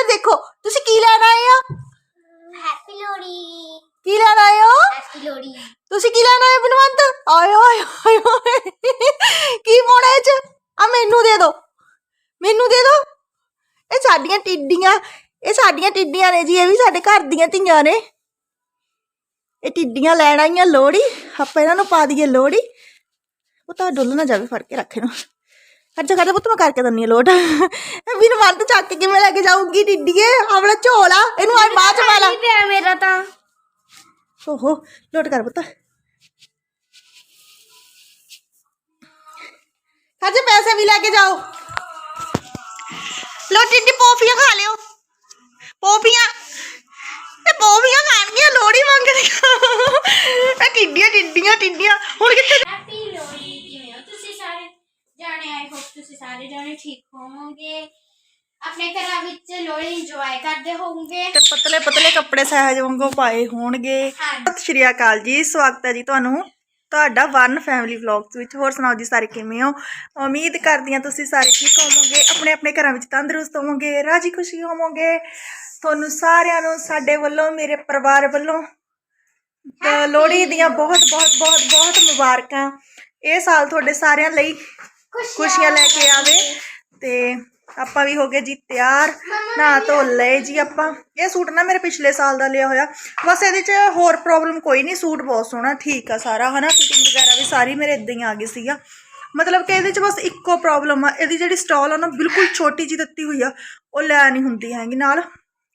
ਇੱਧਰ ਦੇਖੋ ਤੁਸੀਂ ਕੀ ਲੈਣ ਆਏ ਆ? ਹੈਪੀ ਲੋਹੜੀ ਕੀ ਲੈਣ ਆਏ ਹੋ? ਹੈਪੀ ਲੋਹੜੀ ਤੁਸੀਂ ਕੀ ਲੈਣ ਆਏ ਹੋ ਬਨਵੰਤ ਆਏ ਆਏ ਆਏ ਆਏ। ਕੀ ਪਾਉਣਾ ਇਹ ਚ? ਆ ਮੈਨੂੰ ਦੇ ਦਿਓ ਮੈਨੂੰ ਦੇ ਦਿਓ ਇਹ ਸਾਡੀਆਂ ਟਿੱਡੀਆਂ ਇਹ ਸਾਡੀਆਂ ਟਿੱਡੀਆਂ ਨੇ ਜੀ ਇਹ ਵੀ ਸਾਡੇ ਘਰ ਦੀਆਂ ਧੀਆਂ ਨੇ। ਇਹ ਟਿੱਡੀਆਂ ਲੈਣ ਆਈਆਂ ਲੋਹੜੀ ਆਪਾਂ ਇਹਨਾਂ ਨੂੰ ਪਾ ਦਈਏ ਲੋਹੜੀ। ਉਹ ਤਾਂ ਡੁੱਲ ਨਾ ਜਾਵੇ ਫੜ ਕੇ ਰੱਖੇ ਨੂੰ ਖਰਚਾ ਕਰਦੇ ਪੁੱਤ ਮੈਂ ਕਰਕੇ ਦੰਨੀ ਲੋਟ। ਬਿਨ ਮਨ ਚੱਕ ਕੇ ਕਿਵੇਂ ਲੈ ਕੇ ਜਾਊਂਗੀ ਟਿੱਡੀਏ? ਆਪਣਾ ਝੋਲਾ ਇਹਨੂੰ ਆਏ ਬਾਅਦ ਚ ਪਾ ਲਾ। ਪਿਆ ਮੇਰਾ ਤਾਂ। ਓਹੋ ਲੋਟ ਕਰ ਪੁੱਤ। ਖਾਜੇ ਪੈਸੇ ਵੀ ਲੈ ਕੇ ਜਾਓ। ਲੋ ਟਿੱਡੀ ਪੋਫੀਆਂ ਖਾ ਲਿਓ। ਪੋਫੀਆਂ। ਇਹ ਪੋਫੀਆਂ ਖਾਣਗੀਆਂ ਲੋੜੀ ਮੰਗਦੀਆਂ ਇਹ ਟਿੱਡੀਆਂ ਟਿੱਡੀਆਂ ਟਿੱਡੀਆਂ। ਹੁਣ ਕਿੱਥੇ ਹੈਪੀ ਲੋਹੜੀ ਕਿਵੇਂ ਹੋ ਤੁਸੀਂ ਸਾਰੇ ਜਾਣੇ ਆਈ ਹੋਪ ਤੁਸੀਂ ਸਾਰੇ ਜਾਣੇ ਠੀਕ ਹੋਵੋਗੇ। ਆਪਣੇ ਘਰਾਂ ਵਿੱਚ ਲੋਹੜੀ ਇੰਜੋਏ ਕਰਦੇ ਹੋਵੋਗੇ। ਤੇ ਪਤਲੇ ਪਤਲੇ ਕੱਪੜੇ ਸਹਿਜ ਵਾਂਗੂ ਪਾਏ ਹੋਣਗੇ। ਸਤਿ ਸ਼੍ਰੀ ਅਕਾਲ ਜੀ ਸਵਾਗਤ ਹੈ ਜੀ ਤੁਹਾਨੂੰ ਤੁਹਾਡਾ ਵਨ ਫੈਮਿਲੀ ਵਲੌਗਸ ਵਿੱਚ। ਹੋਰ ਸੁਣਾਓ ਜੀ ਸਾਰੇ ਕਿਵੇਂ ਹੋ? ਉਮੀਦ ਕਰਦੀ ਹਾਂ ਤੁਸੀਂ ਸਾਰੇ ਠੀਕ ਹੋਵੋਗੇ। ਆਪਣੇ ਆਪਣੇ ਘਰਾਂ ਵਿੱਚ ਤੰਦਰੁਸਤ ਹੋਵੋਗੇ ਰਾਜੀ ਖੁਸ਼ੀ ਹੋਵੋਗੇ। ਤੁਹਾਨੂੰ ਸਾਰਿਆਂ ਨੂੰ ਸਾਡੇ ਵੱਲੋਂ ਮੇਰੇ ਪਰਿਵਾਰ ਵੱਲੋਂ ਲੋਹੜੀ ਦੀਆਂ ਬਹੁਤ ਬਹੁਤ ਬਹੁਤ ਬਹੁਤ ਮੁਬਾਰਕਾਂ। ਇਹ ਸਾਲ ਤੁਹਾਡੇ ਸਾਰਿਆਂ ਲਈ ਖੁਸ਼ੀਆਂ ਲੈ ਕੇ ਆਵੇ। ਤੇ ਆਪਾਂ ਵੀ ਹੋ ਗਏ ਜੀ ਤਿਆਰ। ਨਾ ਧੋ ਲਏ ਜੀ ਆਪਾਂ। ਇਹ ਸੂਟ ਨਾ ਮੇਰੇ ਪਿਛਲੇ ਸਾਲ ਦਾ ਲਿਆ ਹੋਇਆ। ਬਸ ਇਹਦੇ 'ਚ ਹੋਰ ਪ੍ਰੋਬਲਮ ਕੋਈ ਨਹੀਂ ਸੂਟ ਬਹੁਤ ਸੋਹਣਾ ਠੀਕ ਆ ਸਾਰਾ ਹਨਾ? ਫਿਟਿੰਗ ਵਗੈਰਾ ਵੀ ਸਾਰੀ ਮੇਰੇ ਇਦਾਂ ਹੀ ਆ ਗਈ ਸੀਗਾ। ਮਤਲਬ ਕਿ ਇਹਦੇ 'ਚ ਬਸ ਇੱਕੋ ਪ੍ਰੋਬਲਮ ਆ। ਇਹਦੀ ਜਿਹੜੀ ਸਟਾਲ ਆ ਨਾ ਬਿਲਕੁਲ ਛੋਟੀ ਜਿਹੀ ਦਿੱਤੀ ਹੋਈ ਆ। ਉਹ ਲੈ ਨਹੀਂ ਹੁੰਦੀ ਹੈਗੀ ਨਾਲ।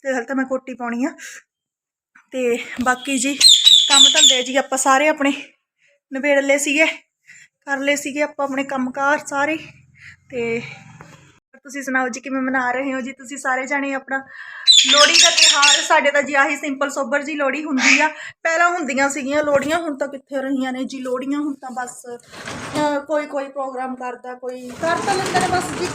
ਤੇ ਹਾਲੇ ਤਾਂ ਮੈਂ ਕੋਟੀ ਪਾਉਣੀ ਆ। ਤੇ ਬਾਕੀ ਜੀ ਕੰਮ ਧੰਦੇ ਜੀ ਆਪਾਂ ਸਾਰੇ ਆਪਣੇ ਨਿਬੇੜ ਲਏ ਸੀਗੇ। ਕਰ ਲਏ ਸੀਗੇ ਆਪਾਂ ਆਪਣੇ ਕੰਮਕਾਰ ਸਾਰੇ। ਤੇ ਤੁਸੀਂ ਸੁਣਾਓ ਜੀ, ਕਿਵੇਂ ਮਨਾ ਰਹੇ ਹੋ ਜੀ? ਤੁਸੀਂ ਸਾਰੇ ਜਾਣੇ ਆਪਣਾ ਲੋਹੜੀ ਦਾ ਤਿਉਹਾਰ, ਸਾਡੇ ਤਾਂ ਜੀ ਆਹੀ ਸਿੰਪਲ ਸੋਬਰ ਜੀ ਲੋਹੜੀ ਹੁੰਦੀ ਆ। ਪਹਿਲਾਂ ਹੁੰਦੀਆਂ ਸੀਗੀਆਂ ਲੋਹੜੀਆਂ, ਹੁਣ ਤਾਂ ਕਿੱਥੇ ਰਹੀਆਂ ਨੇ ਜੀ ਲੋਹੜੀਆਂ, ਹੁਣ ਤਾਂ ਬਸ ਕੋਈ ਕੋਈ ਪ੍ਰੋਗਰਾਮ ਕਰਦਾ, ਕੋਈ ਕਰ ਤਾਂ ਲੈਂਦੇ ਨੇ ਬਸ ਜੀ।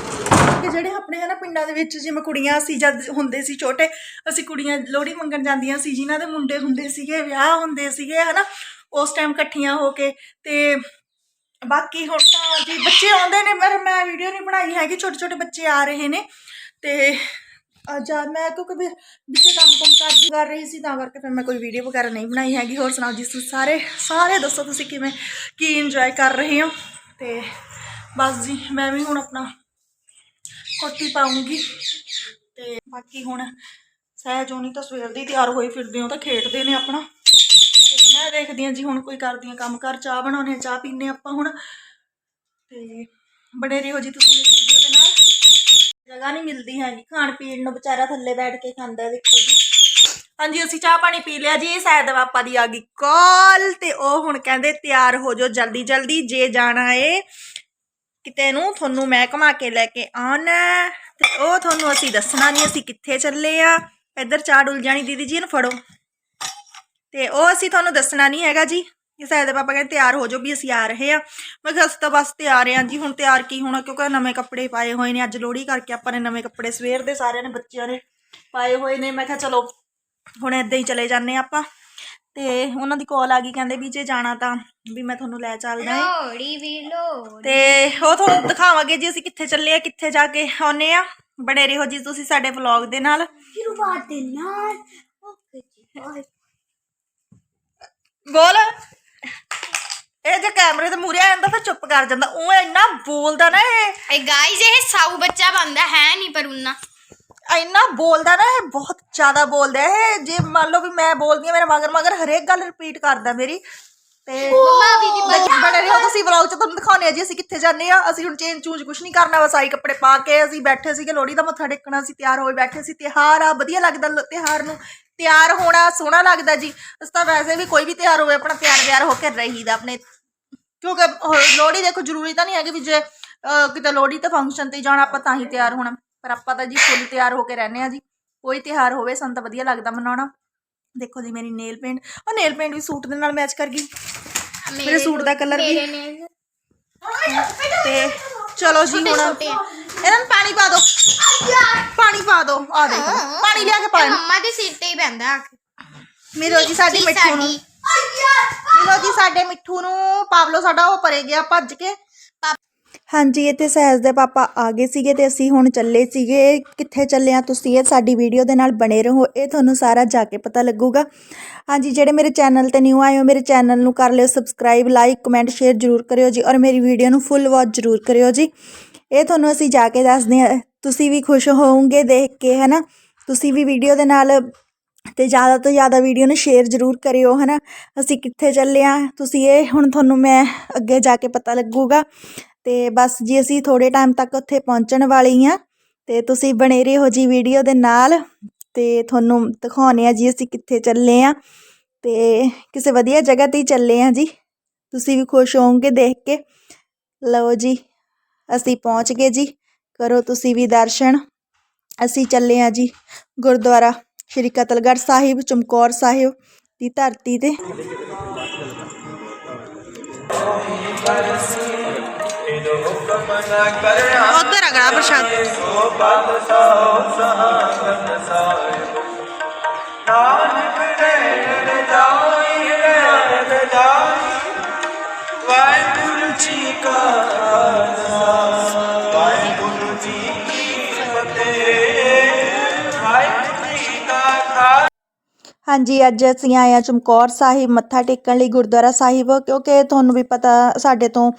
ਕਿ ਜਿਹੜੇ ਆਪਣੇ ਹਨਾ ਪਿੰਡਾਂ ਦੇ ਵਿੱਚ, ਜਿਵੇਂ ਕੁੜੀਆਂ ਸੀ, ਜਦ ਹੁੰਦੇ ਸੀ ਛੋਟੇ, ਅਸੀਂ ਕੁੜੀਆਂ ਲੋਹੜੀ ਮੰਗਣ ਜਾਂਦੀਆਂ ਸੀ, ਜਿਨ੍ਹਾਂ ਦੇ ਮੁੰਡੇ ਹੁੰਦੇ ਸੀਗੇ, ਵਿਆਹ ਹੁੰਦੇ ਸੀਗੇ, ਹਨਾ, ਉਸ ਟਾਈਮ ਇਕੱਠੀਆਂ ਹੋ ਕੇ, ਤੇ ਬਾਕੀ ਹੁਣ ਤਾਂ ਜੀ ਬੱਚੇ ਆਉਂਦੇ ਨੇ, ਪਰ ਮੈਂ ਵੀਡੀਓ ਨਹੀਂ ਬਣਾਈ ਹੈਗੀ ਛੋਟੇ ਛੋਟੇ ਬੱਚੇ ਆ ਰਹੇ ਨੇ। ਤੇ ਅੱਜ ਮੈਂ ਕਿਉਂਕਿ ਵੀ ਵਿੱਚੇ ਕੰਮ ਕੰਮ ਕਰਦੀ ਕਰ ਰਹੀ ਸੀ, ਤਾਂ ਕਰਕੇ ਫਿਰ ਮੈਂ ਕੋਈ ਵੀਡੀਓ ਵਗੈਰਾ ਨਹੀਂ ਬਣਾਈ ਹੈਗੀ। ਹੋਰ ਸੁਣਾਓ ਜੀ, ਤੁਸੀਂ ਸਾਰੇ ਸਾਰੇ ਦੱਸੋ ਤੁਸੀਂ ਕਿਵੇਂ, ਕੀ ਇੰਜੋਏ ਕਰ ਰਹੇ ਹੋ? ਤੇ ਬਸ ਜੀ, ਮੈਂ ਵੀ ਹੁਣ ਆਪਣਾ ਕੋਟੀ ਪਾਉਂਗੀ ਤੇ ਬਾਕੀ ਹੁਣ ਸਹਿਜ ਹੋਣੀ ਤਾਂ ਸਵੇਰ ਦੀ ਤਿਆਰ ਹੋਈ ਫਿਰਦੇ ਹੋ ਤਾਂ ਖੇਡਦੇ ਨੇ ਆਪਣਾ। ਮੈਂ ਦੇਖਦੀ ਹਾਂ ਜੀ, ਹੁਣ ਕੋਈ ਕਰਦੀ ਹਾਂ ਕੰਮ ਕਰ ਚਾਹ ਬਣਾਉਣੇ ਚਾਹ ਪੀਣੇ ਆਪਾਂ ਹੁਣ। ਤੇ ਬੜੇ ਰਹੋ ਜੀ ਤੁਸੀਂ ਇਸ ਵੀਡੀਓ ਦੇ ਨਾਲ। ਜਗ੍ਹਾ ਨਹੀਂ ਮਿਲਦੀ ਹੈਗੀ, ਖਾਣ ਪੀਣ ਨੂੰ ਵਿਚਾਰਾ ਥੱਲੇ ਬੈਠ ਕੇ ਖਾਂਦਾ ਦੇਖੋ ਜੀ। ਹਾਂਜੀ, ਅਸੀਂ ਚਾਹ ਪਾਣੀ ਪੀ ਲਿਆ ਜੀ ਸ਼ਾਇਦ ਪਾਪਾ ਦੀ ਆ ਗਈ ਕਾਲ ਤੇ ਉਹ ਹੁਣ ਕਹਿੰਦੇ ਤਿਆਰ ਹੋ ਜਾਓ ਜਲਦੀ ਜਲਦੀ, ਜੇ ਜਾਣਾ ਏ, ਕਿਤੇ ਨੂੰ ਤੁਹਾਨੂੰ ਮੈਂ ਘੁਮਾ ਕੇ ਲੈ ਕੇ ਆਉਣਾ ਤੇ ਉਹ ਤੁਹਾਨੂੰ ਅਸੀਂ ਦੱਸਣਾ ਨਹੀਂ, ਅਸੀਂ ਕਿੱਥੇ ਚੱਲੇ ਆ। ਇੱਧਰ ਚਾਹ ਡੁੱਲ ਜਾਣੀ, ਦੀਦੀ ਜੀ ਇਹਨੂੰ ਫੜੋ। ਤੇ ਉਹ ਅਸੀਂ ਤੁਹਾਨੂੰ ਦੱਸਣਾ ਨਹੀਂ ਹੈਗਾ ਜੀ। ਇਹ ਸਾਇਦ ਪਾਪਾ ਕਹਿੰਦੇ ਤਿਆਰ ਹੋ ਜਾਓ ਵੀ ਅਸੀਂ ਆ ਰਹੇ ਆ ਮੈਂ ਕਿਹਾ ਅਸੀਂ ਤਾਂ ਬਸ ਤਿਆਰ ਆ ਜੀ। ਹੁਣ ਤਿਆਰ ਕੀ ਹੋਣਾ? ਕਿਉਂਕਿ ਨਵੇਂ ਕੱਪੜੇ ਪਾਏ ਹੋਏ ਨੇ। ਅੱਜ ਲੋਹੜੀ ਕਰਕੇ ਆਪਾਂ ਨੇ ਨਵੇਂ ਕੱਪੜੇ ਸਵੇਰ ਦੇ ਸਾਰਿਆਂ ਨੇ ਬੱਚਿਆਂ ਨੇ ਪਾਏ ਹੋਏ ਨੇ। ਮੈਂ ਕਿਹਾ ਚਲੋ ਹੁਣ ਇਦਾਂ ਹੀ ਚਲੇ ਜਾਂਦੇ ਆਪਾਂ। ਤੇ ਉਹਨਾਂ ਦੀ ਕਾਲ ਆ ਗਈ। ਕਹਿੰਦੇ ਵੀ ਜੇ ਜਾਣਾ ਤਾਂ ਵੀ ਮੈਂ ਤੁਹਾਨੂੰ ਲੈ ਚੱਲਦਾ ਹਾਂ। ਲੋਹੜੀ ਵੀ ਲੋਹੜੀ। ਤੇ ਉਹ ਤੁਹਾਨੂੰ ਦਿਖਾਵਾਂਗੇ ਜੀ ਅਸੀਂ ਕਿੱਥੇ ਚੱਲੇ ਆ ਕਿੱਥੇ ਜਾ ਕੇ ਆਉਨੇ ਆ ਬਣੇ ਰਹੋ ਜੀ ਤੁਸੀਂ ਸਾਡੇ ਵਲੌਗ ਦੇ ਨਾਲ। ਸ਼ੁਰੂਆਤ ਦੇ ਨਾਲ। ਓਕੇ ਜੀ ਬਾਏ ਬੋਲ। ਇਹ ਜੇ ਕੈਮਰੇ ਦੇ ਮੂਹਰੇ ਆ ਜਾਂਦਾ ਫਿਰ ਚੁੱਪ ਕਰ ਜਾਂਦਾ। ਉਹ ਇੰਨਾ ਬੋਲਦਾ ਨਾ ਇਹ। ਇਹ ਗਾਇਜ਼ ਇਹ ਸਾਊ ਬੱਚਾ ਬੰਦਾ ਹੈ ਨਹੀਂ ਪਰ ਉਨਾ। ਇੰਨਾ ਬੋਲਦਾ ਨਾ ਇਹ ਬਹੁਤ ਜ਼ਿਆਦਾ ਬੋਲਦਾ। ਹੈ। ਇਹ ਜੇ ਮੰਨ ਲਓ ਵੀ ਮੈਂ ਬੋਲਦੀ ਆ ਮੇਰੇ ਮਗਰ ਮਗਰ ਹਰੇਕ ਗੱਲ ਰਿਪੀਟ ਕਰਦਾ ਮੇਰੀ। ਤੇ ਮੰਮਾ ਵੀ ਦੀ ਬੜੇ ਬੜੇ ਰਹੋ ਤੁਸੀਂ ਵਲੌਗ ਚ ਤੁਹਾਨੂੰ ਦਿਖਾਉਣੇ ਆ ਜੀ ਅਸੀਂ ਕਿੱਥੇ ਜਾਂਦੇ ਆ। ਅਸੀਂ ਹੁਣ ਚੇਂਜ ਚੂੰਜ ਕੁਝ ਨਹੀਂ ਕਰਨਾ ਬਸ ਆਹੀ ਕੱਪੜੇ ਪਾ ਕੇ ਅਸੀਂ ਬੈਠੇ ਸੀਗੇ ਲੋਹੜੀ ਦਾ ਮੱਥਾ ਟੇਕਣਾ ਸੀ ਤਿਆਰ ਹੋਏ ਬੈਠੇ ਸੀ। ਤਿਉਹਾਰ ਆ ਵਧੀਆ ਲੱਗਦਾ ਲ- ਤਿਉਹਾਰ ਨੂੰ। ਤਿਆਰ ਹੋਣਾ ਸੋਹਣਾ ਲੱਗਦਾ ਜੀ। ਅਸੀਂ ਤਾਂ ਵੈਸੇ ਵੀ ਕੋਈ ਵੀ ਤਿਆਰ ਹੋਵੇ ਆਪਣਾ ਤਿਆਰ ਵਿਆਰ ਹੋ ਕੇ ਰਹੀਦਾ ਆਪਣੇ। ਕਿਉਂਕਿ ਉਹ ਲੋਹੜੀ ਦੇਖੋ ਜ਼ਰੂਰੀ ਤਾਂ ਨਹੀਂ ਹੈ ਕਿ ਵੀ ਜੇ ਅਹ, ਕਿਤੇ ਲੋਹੜੀ ਤੇ ਫੰਕਸ਼ਨ ਤੇ ਜਾਣਾ ਆਪਾਂ ਤਾਂ ਹੀ ਤਿਆਰ ਹੋਣਾ। ਪਰ ਆਪਾਂ ਤਾਂ ਜੀ ਫੁੱਲ ਤਿਆਰ ਹੋ ਕੇ ਰਹਿੰਦੇ ਆ ਜੀ। ਕੋਈ ਤਿਉਹਾਰ ਹੋਵੇ ਸਾਨੂੰ ਤਾਂ ਵਧੀਆ ਲੱਗਦਾ ਮਨਾਉਣਾ। ਦੇਖੋ ਜੀ ਮੇਰੀ ਨੇਲ ਪੇਂਟ ਉਹ ਨੇਲ ਪੇਂਟ ਵੀ ਸੂਟ ਦੇ ਨਾਲ ਮੈਚ ਕਰ ਗਈ। ਮੇਰੇ ਸੂਟ ਦਾ ਕਲਰ ਵੀ। ਮੇਰੇ ਤੇ ਚਲੋ ਜੀ ਹੁਣ। ਇਹਨਾਂ ਨੂੰ ਪਾਣੀ ਪਾ ਦਿਓ ਪਾਣੀ ਪਾ ਦਿਓ ਆ ਦੇਖ ਪਾਣੀ ਲਿਆ ਕੇ ਪਾ ਇਹਨੂੰ। ਮੰਮਾ ਦੇ ਸਿਰ ਤੇ ਹੀ ਪੈਂਦਾ ਮਿਲੋ ਜੀ ਸਾਡੀ ਮਿੱਠੂ ਨੂੰ। ਮਿਲੋ ਜੀ ਸਾਡੇ ਮਿੱਠੂ ਨੂੰ। ਪਾਵਲੋ ਸਾਡਾ ਉਹ ਪਰੇ ਗਿਆ ਭੱਜ ਕੇ। ਹਾਂਜੀ, ਇੱਥੇ ਸਹਿਜ ਦੇ ਪਾਪਾ ਆ ਗਏ ਸੀਗੇ ਤੇ ਅਸੀਂ ਹੁਣ ਚੱਲੇ ਸੀਗੇ। ਕਿੱਥੇ ਚੱਲੇ ਆ ਤੁਸੀਂ? ਇਹ ਸਾਡੀ ਵੀਡੀਓ ਦੇ ਨਾਲ ਬਣੇ ਰਹੋ, ਇਹ ਤੁਹਾਨੂੰ ਸਾਰਾ ਜਾ ਕੇ ਪਤਾ ਲੱਗੂਗਾ। ਹਾਂਜੀ, ਜਿਹੜੇ ਮੇਰੇ ਚੈਨਲ ਤੇ ਨਿਊ ਆਏ ਹੋ, ਮੇਰੇ ਚੈਨਲ ਨੂੰ ਕਰ ਲਿਓ ਸਬਸਕ੍ਰਾਈਬ ਲਾਈਕ ਕਮੈਂਟ ਸ਼ੇਅਰ ਜ਼ਰੂਰ ਕਰਿਓ ਜੀ ਔਰ ਮੇਰੀ ਵੀਡੀਓ ਨੂੰ ਫੁੱਲ ਵਾਚ ਜ਼ਰੂਰ ਕਰਿਓ ਜੀ। ਇਹ ਤੁਹਾਨੂੰ ਅਸੀਂ ਜਾ ਕੇ ਦੱਸਦੇ ਹਾਂ, ਤੁਸੀਂ ਵੀ ਖੁਸ਼ ਹੋਵੋਗੇ ਦੇਖ ਕੇ ਹੈ ਤੁਸੀਂ ਵੀ ਵੀਡੀਓ ਦੇ ਨਾਲ ਤੇ ਜ਼ਿਆਦਾ ਤੋਂ ਜ਼ਿਆਦਾ ਵੀਡੀਓ ਨੂੰ ਸ਼ੇਅਰ ਜ਼ਰੂਰ ਕਰਿਓ ਹੈ ਅਸੀਂ ਕਿੱਥੇ ਚੱਲੇ ਆ? ਤੁਸੀਂ ਇਹ ਹੁਣ ਤੁਹਾਨੂੰ ਮੈਂ ਅੱਗੇ ਜਾ ਕੇ ਪਤਾ ਲੱਗੂਗਾ। ਅਤੇ ਬਸ ਜੀ, ਅਸੀਂ ਥੋੜ੍ਹੇ ਟਾਈਮ ਤੱਕ ਉੱਥੇ ਪਹੁੰਚਣ ਵਾਲੇ ਹਾਂ ਅਤੇ ਤੁਸੀਂ ਬਣੇ ਰਹੋ ਜੀ ਵੀਡੀਓ ਦੇ ਨਾਲ ਅਤੇ ਤੁਹਾਨੂੰ ਦਿਖਾਉਂਦੇ ਹਾਂ ਜੀ, ਅਸੀਂ ਕਿੱਥੇ ਚੱਲੇ ਹਾਂ ਅਤੇ ਕਿਸੇ ਵਧੀਆ ਜਗ੍ਹਾ ਤੇ ਹੀ ਚੱਲੇ ਹਾਂ ਜੀ। ਤੁਸੀਂ ਵੀ ਖੁਸ਼ ਹੋਵੋਗੇ ਦੇਖ ਕੇ। ਲਓ ਜੀ, ਅਸੀਂ ਪਹੁੰਚ ਗਏ ਜੀ, ਕਰੋ ਤੁਸੀਂ ਵੀ ਦਰਸ਼ਨ। ਅਸੀਂ ਚੱਲੇ ਹਾਂ ਜੀ ਗੁਰਦੁਆਰਾ, ਸ਼੍ਰੀ ਕਤਲਗੜ੍ਹ ਸਾਹਿਬ, ਚਮਕੌਰ ਸਾਹਿਬ ਦੀ ਧਰਤੀ ਤੇ। ਉਧਰ ਅਗਲਾ ਪ੍ਰਸ਼ਾਦ। ਨਾਨਕ ਰਜਾਈ ਰਜਾਈ ਵਾਹਿਗੁਰੂ ਜੀ ਕਾ ਖਾਲਸਾ। ਹਾਂਜੀ, ਅੱਜ ਅਸੀਂ ਆਏ ਹਾਂ ਚਮਕੌਰ ਸਾਹਿਬ, ਮੱਥਾ ਟੇਕਣ ਲਈ ਗੁਰਦੁਆਰਾ ਸਾਹਿਬ, ਕਿਉਂਕਿ ਤੁਹਾਨੂੰ ਵੀ ਪਤਾ ਸਾਡੇ ਤੋਂ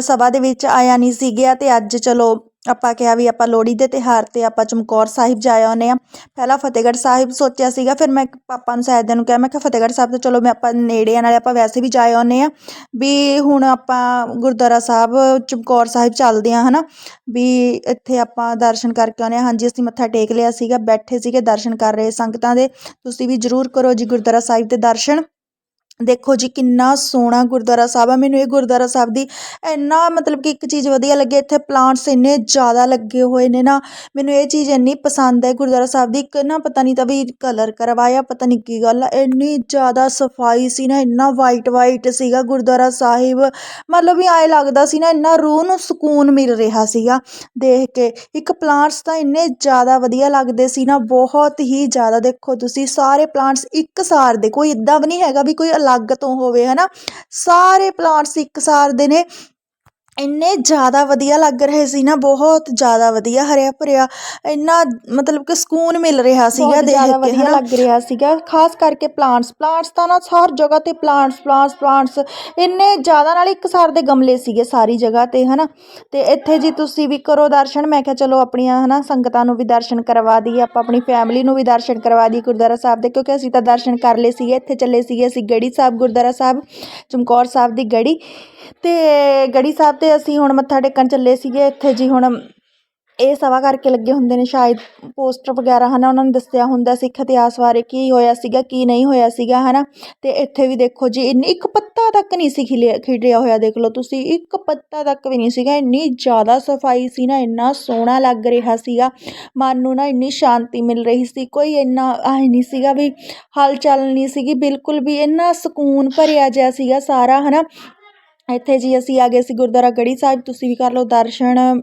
ਸਭਾ ਦੇ ਵਿੱਚ ਆਇਆ ਨਹੀਂ ਸੀਗਾ ਗਿਆ ਤੇ ਅੱਜ ਚਲੋ ਆਪਾਂ ਕਿਹਾ ਵੀ ਆਪਾਂ ਲੋਹੜੀ ਦੇ ਤਿਉਹਾਰ ਤੇ ਆਪਾਂ ਚਮਕੌਰ ਸਾਹਿਬ ਜਾ ਆਉਂਦੇ ਹਾਂ। ਪਹਿਲਾਂ ਫਤਿਹਗੜ੍ਹ ਸਾਹਿਬ ਸੋਚਿਆ ਸੀਗਾ, ਫਿਰ ਮੈਂ ਪਾਪਾ ਨੂੰ ਸਾਹਿਬ ਨੂੰ ਕਿਹਾ, ਮੈਂ ਕਿਹਾ ਫਤਿਹਗੜ੍ਹ ਸਾਹਿਬ ਤਾਂ ਚਲੋ ਮੈਂ ਆਪਾਂ ਨੇੜੇ ਆ ਨਾਲੇ ਆਪਾਂ ਵੈਸੇ ਵੀ ਜਾ ਆਉਂਦੇ ਹਾਂ, ਵੀ ਹੁਣ ਆਪਾਂ ਗੁਰਦੁਆਰਾ ਸਾਹਿਬ, ਚਮਕੌਰ ਸਾਹਿਬ ਚੱਲਦੇ ਹਾਂ ਹੈ ਨਾ ਵੀ ਇੱਥੇ ਆਪਾਂ ਦਰਸ਼ਨ ਕਰਕੇ ਆਉਂਦੇ ਹਾਂ। ਹਾਂਜੀ, ਅਸੀਂ ਮੱਥਾ ਟੇਕ ਲਿਆ ਸੀਗਾ, ਬੈਠੇ ਸੀਗੇ ਦਰਸ਼ਨ ਕਰ ਰਹੇ ਸੰਗਤਾਂ ਦੇ। ਤੁਸੀਂ ਵੀ ਜ਼ਰੂਰ ਕਰੋ ਜੀ ਗੁਰਦੁਆਰਾ ਸਾਹਿਬ ਦੇ ਦਰਸ਼ਨ। ਦੇਖੋ ਜੀ ਕਿੰਨਾ ਸੋਹਣਾ ਗੁਰਦੁਆਰਾ ਸਾਹਿਬ ਆ। ਮੈਨੂੰ ਇਹ ਗੁਰਦੁਆਰਾ ਸਾਹਿਬ ਦੀ ਇੰਨਾ ਮਤਲਬ ਕਿ ਇੱਕ ਚੀਜ਼ ਵਧੀਆ ਲੱਗੀ। ਇੱਥੇ ਪਲਾਂਟਸ ਇੰਨੇ ਜ਼ਿਆਦਾ ਲੱਗੇ ਹੋਏ ਨੇ ਨਾ। ਮੈਨੂੰ ਇਹ ਚੀਜ਼ ਇੰਨੀ ਪਸੰਦ ਹੈ ਗੁਰਦੁਆਰਾ ਸਾਹਿਬ ਦੀ। ਇੱਕ ਨਾ ਪਤਾ ਨਹੀਂ ਤਾਂ ਵੀ ਕਲਰ ਕਰਵਾਇਆ, ਪਤਾ ਨਹੀਂ ਕੀ ਗੱਲ ਆ। ਇੰਨੀ ਜ਼ਿਆਦਾ ਸਫ਼ਾਈ ਸੀ ਨਾ, ਇੰਨਾ ਵਾਈਟ ਵਾਈਟ ਸੀਗਾ ਗੁਰਦੁਆਰਾ ਸਾਹਿਬ। ਮਤਲਬ ਵੀ ਐਂ ਲੱਗਦਾ ਸੀ ਨਾ, ਇੰਨਾ ਰੂਹ ਨੂੰ ਸਕੂਨ ਮਿਲ ਰਿਹਾ ਸੀਗਾ ਦੇਖ ਕੇ। ਇੱਕ ਪਲਾਂਟਸ ਤਾਂ ਇੰਨੇ ਜ਼ਿਆਦਾ ਵਧੀਆ ਲੱਗਦੇ ਸੀ ਨਾ, ਬਹੁਤ ਹੀ ਜ਼ਿਆਦਾ। ਦੇਖੋ ਤੁਸੀਂ ਸਾਰੇ ਪਲਾਂਟਸ ਇੱਕ ਸਾਰ ਦੇ, ਕੋਈ ਇਦਾਂ ਵੀ ਨਹੀਂ ਹੈਗਾ ਵੀ ਕੋਈ ਅਲੱਗ ਤੋਂ ਹੋਵੇ ਹਨਾ? ਸਾਰੇ ਪਲਾਂਟਸ ਇੱਕ ਸਾਰ ਦੇ ਨੇ। ਇੰਨੇ ਜ਼ਿਆਦਾ ਵਧੀਆ ਲੱਗ ਰਹੇ ਸੀ ਨਾ ਬਹੁਤ ਜ਼ਿਆਦਾ ਵਧੀਆ ਹਰਿਆ ਭਰਿਆ ਇੰਨਾ ਮਤਲਬ ਕਿ ਸਕੂਨ ਮਿਲ ਰਿਹਾ ਸੀਗਾ ਦੇਖ ਕੇ ਹਨਾ? ਲੱਗ ਰਿਹਾ ਸੀਗਾ ਖਾਸ ਕਰਕੇ ਪਲਾਂਟਸ ਪਲਾਂਟਸ ਤਾਂ ਨਾ ਹਰ ਜਗ੍ਹਾ ਤੇ ਪਲਾਂਟਸ ਪਲਾਂਟਸ ਪਲਾਂਟਸ ਇੰਨੇ ਜ਼ਿਆਦਾ ਨਾਲ ਇੱਕ ਸਾਰ ਦੇ ਗਮਲੇ ਸੀਗੇ ਸਾਰੀ ਜਗ੍ਹਾ ਤੇ ਹਨਾ? ਤੇ ਇੱਥੇ ਜੀ ਤੁਸੀਂ ਵੀ ਕਰੋ ਦਰਸ਼ਨ ਮੈਂ ਕਿਹਾ ਚਲੋ ਆਪਣੀਆਂ ਹਨਾ ਸੰਗਤਾਂ ਨੂੰ ਵੀ ਦਰਸ਼ਨ ਕਰਵਾ ਦਈਏ ਆਪਾਂ ਆਪਣੀ ਫੈਮਿਲੀ ਨੂੰ ਵੀ ਦਰਸ਼ਨ ਕਰਵਾ ਦਈਏ ਗੁਰਦੁਆਰਾ ਸਾਹਿਬ ਦੇ ਕਿਉਂਕਿ ਅਸੀਂ ਤਾਂ ਦਰਸ਼ਨ ਕਰ ਲਏ ਸੀਗੇ ਇੱਥੇ ਚੱਲੇ ਸੀਗੇ ਅਸੀਂ ਗੜੀ ਸਾਹਿਬ ਗੁਰਦੁਆਰਾ ਸਾਹਿਬ ਚਮਕੌਰ ਸਾਹਿਬ ਦੀ ਗੜੀ। ਤੇ ਗੜੀ ਸਾਹਿਬ ਤੇ ਅਸੀਂ ਹੁਣ ਮੱਥਾ ਟੇਕਣ ਚੱਲੇ ਸੀਗੇ ਇੱਥੇ ਜੀ ਹੁਣ ਇਹ ਸਵਾ ਕਰਕੇ ਲੱਗੇ ਹੁੰਦੇ ਨੇ ਸ਼ਾਇਦ ਪੋਸਟਰ ਵਗੈਰਾ, ਹਨਾ, ਉਹਨਾਂ ਨੇ ਦੱਸਿਆ ਹੁੰਦਾ ਸਿੱਖ ਇਤਿਹਾਸ ਬਾਰੇ ਕੀ ਹੋਇਆ ਸੀਗਾ, ਕੀ ਨਹੀਂ ਹੋਇਆ ਸੀਗਾ, ਹਨਾ। ਤੇ ਇੱਥੇ ਵੀ ਦੇਖੋ ਜੀ, ਇੰਨੀ ਇੱਕ ਪੱਤਾ ਤੱਕ ਨਹੀਂ ਸੀ ਖਿਲਿਆ, ਖਿੜਿਆ ਹੋਇਆ, ਦੇਖ ਲਓ ਤੁਸੀਂ, ਇੱਕ ਪੱਤਾ ਤੱਕ ਵੀ ਨਹੀਂ ਸੀਗਾ, ਇੰਨੀ ਜ਼ਿਆਦਾ ਸਫ਼ਾਈ ਸੀ ਨਾ, ਇੰਨਾ ਸੋਹਣਾ ਲੱਗ ਰਿਹਾ ਸੀਗਾ, ਮਨ ਨੂੰ ਨਾ ਇੰਨੀ ਸ਼ਾਂਤੀ ਮਿਲ ਰਹੀ ਸੀ, ਕੋਈ ਇੰਨਾ ਆਹ ਨਹੀਂ ਸੀਗਾ ਵੀ ਹਲਚਲ ਨਹੀਂ ਸੀਗੀ, ਬਿਲਕੁਲ ਵੀ ਇੰਨਾ ਸਕੂਨ ਭਰਿਆ ਜਿਹਾ ਸੀਗਾ ਸਾਰਾ, ਹਨਾ। ਇੱਥੇ ਜੀ ਅਸੀਂ ਆ ਗਏ ਸੀ ਗੁਰਦੁਆਰਾ ਗੜੀ ਸਾਹਿਬ, ਤੁਸੀਂ ਵੀ ਕਰ ਲਓ ਦਰਸ਼ਨ।